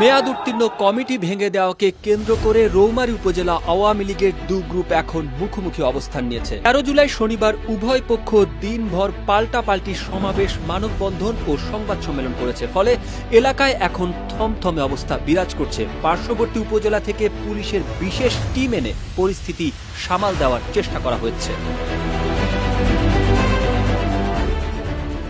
মেয়াদ উত্তীর্ণ কমিটি ভেঙে দেওয়াকে কেন্দ্র করে রৌমারী উপজেলা আওয়ামী লীগের দু গ্রুপ এখন মুখোমুখি অবস্থান নিয়েছে। তেরো জুলাই শনিবার উভয় পক্ষ দিনভর পাল্টাপাল্টি সমাবেশ, মানববন্ধন ও সংবাদ সম্মেলন করেছে। ফলে এলাকায় এখন থমথমে অবস্থা বিরাজ করছে। পার্শ্ববর্তী উপজেলা থেকে পুলিশের বিশেষ টিম এনে পরিস্থিতি সামাল দেওয়ার চেষ্টা করা হচ্ছে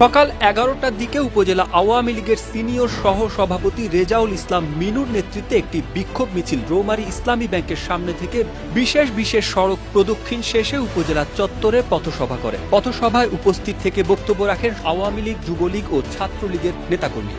সকাল এগারোটার দিকে উপজেলা আওয়ামী লীগের সিনিয়র সহ সভাপতি রেজাউল ইসলাম মিনুর নেতৃত্বে একটি বিক্ষোভ মিছিল রৌমারী ইসলামী ব্যাংকের সামনে থেকে বিশেষ বিশেষ সড়ক প্রদক্ষিণ শেষে উপজেলা চত্বরে পথসভা করে। পথসভায় উপস্থিত থেকে বক্তব্য রাখেন আওয়ামী লীগ যুবলীগ ও ছাত্রলীগের নেতাকর্মী।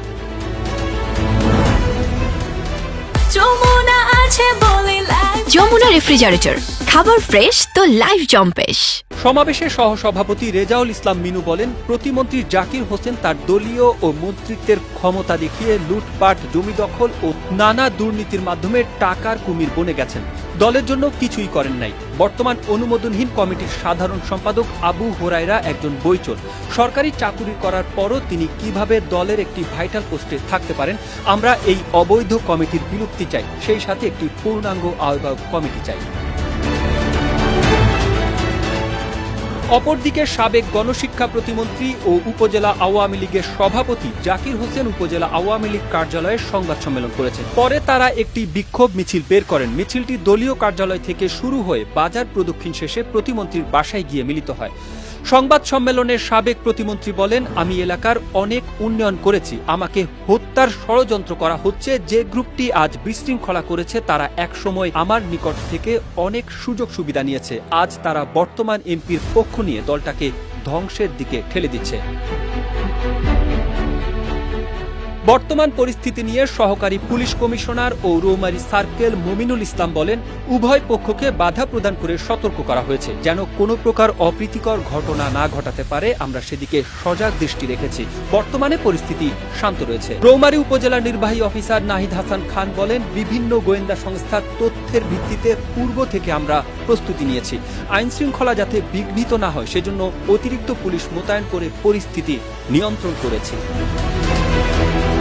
যমুনা রেফ্রিজারেটর। খাবার ফ্রেশ তো লাইফ জম্পেশ। সমাবেশে সহসভাপতি রেজাউল ইসলাম মিনু বলেন, প্রতিমন্ত্রী জাকির হোসেন তার দলীয় ও মন্ত্রিত্বের ক্ষমতা দেখিয়ে লুটপাট, জমি দখল ও নানা দুর্নীতির মাধ্যমে টাকার কুমির বনে গেছেন। দলের জন্য কিছুই করেন নাই। বর্তমান অনুমোদনহীন কমিটির সাধারণ সম্পাদক আবু হোরাইরা একজন বইচোর সরকারি চাকুরি করার পরও তিনি কীভাবে দলের একটি ভাইটাল পোস্টে থাকতে পারেন, আমরা এই অবৈধ কমিটির বিলুপ্তি চাই। সেই সাথে একটি পূর্ণাঙ্গ আহ্বায়ক কমিটি চাই। অপরদিকে সাবেক গণশিক্ষা প্রতিমন্ত্রী ও উপজেলা আওয়ামী লীগের সভাপতি জাকির হোসেন উপজেলা আওয়ামী লীগ কার্যালয়ে সংবাদ সম্মেলন করেছেন। পরে তারা একটি বিক্ষোভ মিছিল বের করেন। মিছিলটি দলীয় কার্যালয় থেকে শুরু হয়ে বাজার প্রদক্ষিণ শেষে প্রতিমন্ত্রীর বাসায় গিয়ে মিলিত হয়। সংবাদ সম্মেলনে সাবেক প্রতিমন্ত্রী বলেন, আমি এলাকার অনেক উন্নয়ন করেছি। আমাকে হত্যার ষড়যন্ত্র করা হচ্ছে। যে গ্রুপটি আজ বিশৃঙ্খলা করেছে, তারা একসময় আমার নিকট থেকে অনেক সুযোগ সুবিধা নিয়েছে। আজ তারা বর্তমান এমপির পক্ষ নিয়ে দলটাকে ধ্বংসের দিকে ঠেলে দিচ্ছে। বর্তমান পরিস্থিতি নিয়ে সহকারী পুলিশ কমিশনার ও রৌমারী সার্কেল মুমিনুল ইসলাম বলেন, উভয় পক্ষকে বাধা প্রদান করে সতর্ক করা হয়েছে। যেন কোনো প্রকার অপ্রীতিকর ঘটনা না ঘটাতে পারে, আমরা সেদিকে সজাগ দৃষ্টি রেখেছি। বর্তমানে পরিস্থিতি শান্ত রয়েছে। রৌমারী উপজেলা নির্বাহী অফিসার নাহিদ হাসান খান বলেন, বিভিন্ন গোয়েন্দা সংস্থার তথ্যের ভিত্তিতে পূর্ব থেকে আমরা প্রস্তুতি নিয়েছি। আইন শৃঙ্খলা যাতে বিঘ্নিত না হয়, সেজন্য অতিরিক্ত পুলিশ মোতায়েন করে পরিস্থিতি নিয়ন্ত্রণ করেছি। Thank you.